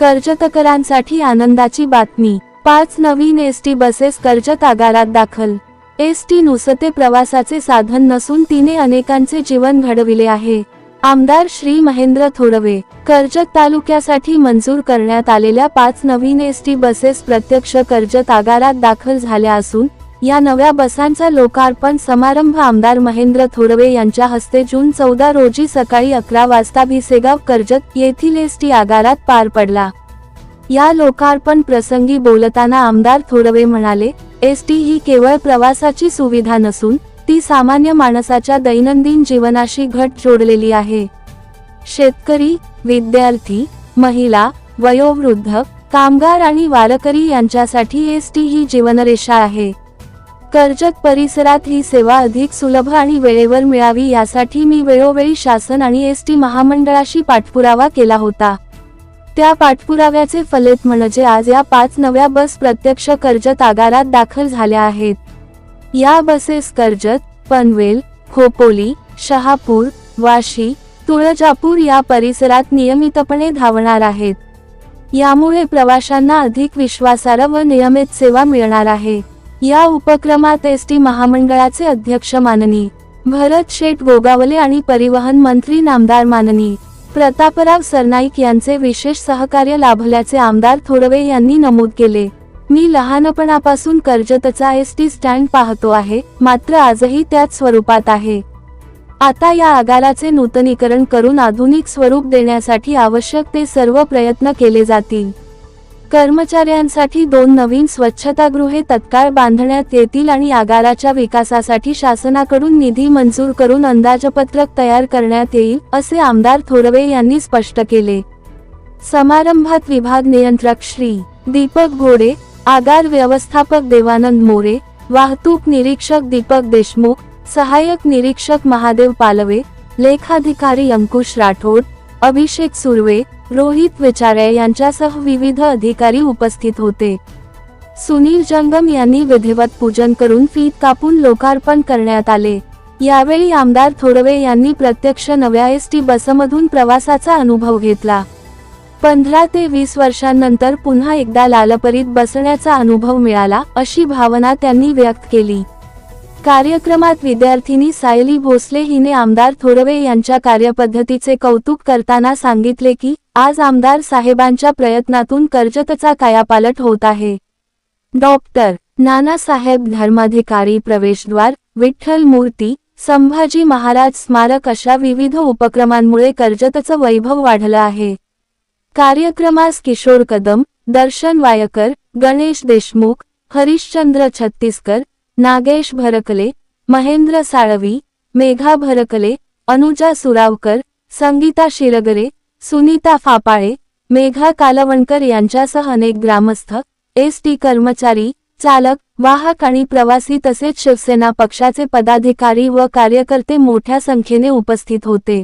कर्जतकरांसाठी आनंदाची बातमी. पाच नवीन एस टी बसेस कर्जत आगारात दाखल. एस टी नुसते प्रवासाचे साधन नसून तिने अनेकांचे जीवन घडविले आहे. आमदार श्री महेंद्र थोरवे कर्जत तालुक्यासाठी मंजूर करण्यात आलेल्या पाच नवीन एस टी बसेस प्रत्यक्ष कर्जत आगारात दाखल झाल्या असून या नव्या बसांचा लोकार्पण समारंभ आमदार महेंद्र थोरवे यांच्या हस्ते जून चौदा रोजी सकाळी अकरा वाजता भिसेगाव कर्जत येथील एस टी आगारात पार पडला. या लोकार्पण प्रसंगी बोलताना आमदार थोडवे म्हणाले एस टी ही केवळ प्रवासाची सुविधा नसून ती सामान्य माणसाच्या दैनंदिन जीवनाशी घट जोडलेली आहे. शेतकरी विद्यार्थी महिला वयोवृद्ध कामगार आणि वारकरी यांच्यासाठी एस टी ही जीवनरेषा आहे. कर्जत परिसरात ही सेवा अधिक सुलभ आणि वेळेवर मिळावी यासाठी मी वेळोवेळी शासन आणि एस टी महामंडळाशी पाठपुरावा केला होता. त्या पाठपुराव्याचे फलित म्हणजे आज या पाच नव्या बस प्रत्यक्ष कर्जत आगारात दाखल झाल्या आहेत. या बसेस कर्जत पनवेल खोपोली शहापूर वाशी तुळजापूर या परिसरात नियमितपणे धावणार आहेत. यामुळे प्रवाशांना अधिक विश्वासार्ह व नियमित सेवा मिळणार आहे. या उपक्रमात एस टी महामंडळाचे अध्यक्ष माननी भरत शेठ गोगावले आणि परिवहन मंत्री नामदार माननी प्रतापराव सरनाईक यांचे विशेष सहकार्य लाभल्याचे आमदार थोडवे यांनी नमूद केले. मी लहानपणापासून कर्जतचा एस टी स्टँड पाहतो आहे मात्र आजही त्याच स्वरूपात आहे. आता या आगाराचे नूतनीकरण करून आधुनिक स्वरूप देण्यासाठी आवश्यक ते सर्व प्रयत्न केले जातील. कर्मचाऱ्यांसाठी दोन नवीन स्वच्छतागृहे तत्काळ बांधण्यात येतील आणि आगाराच्या विकासासाठी शासनाकडून निधी मंजूर करून अंदाजपत्रक तयार करण्यात येईल असे आमदार थोरवे यांनी स्पष्ट केले. समारंभात विभाग नियंत्रक श्री. दीपक घोडे आगार व्यवस्थापक देवानंद मोरे वाहतूक निरीक्षक दीपक देशमुख सहाय्यक निरीक्षक महादेव पालवे लेखाधिकारी अंकुश राठोड अभिषेक सुर्वे रोहित विचारे यांच्यासह विविध अधिकारी उपस्थित होते. सुनील जंगम यांनी विधिवत पूजन करून फीत कापून लोकार्पण करण्यात आले. यावेळी आमदार थोडवे यांनी प्रत्यक्ष नव्या एस टी बसमधून प्रवासाचा अनुभव घेतला. पंधरा ते वीस वर्षांनंतर पुन्हा एकदा लालपरीत बसण्याचा अनुभव मिळाला अशी भावना त्यांनी व्यक्त केली. कार्यक्रमात विद्यार्थिनी सायली भोसले हिने आमदार थोरवे यांच्या कार्यपद्धतीचे कौतुक करताना सांगितले की आज आमदार साहेबांच्या प्रयत्नातून कर्जतचा कायापालट होत आहे. डॉक्टर नानासाहेब धर्माधिकारी प्रवेशद्वार विठ्ठल मूर्ती संभाजी महाराज स्मारक अशा विविध उपक्रमांमुळे कर्जतचं वैभव वाढलं आहे. कार्यक्रमास किशोर कदम दर्शन वायकर गणेश देशमुख हरिश्चंद्र छत्तीसकर नागेश भरकले महेंद्र साळवी मेघा भरकले अनुजा सुरावकर संगीता शिरगरे सुनीता फापाळे मेघा कालवणकर यांच्यासह अनेक ग्रामस्थ एस टी कर्मचारी चालक वाहक आणि प्रवासी तसेच शिवसेना पक्षाचे पदाधिकारी व कार्यकर्ते मोठ्या संख्येने उपस्थित होते.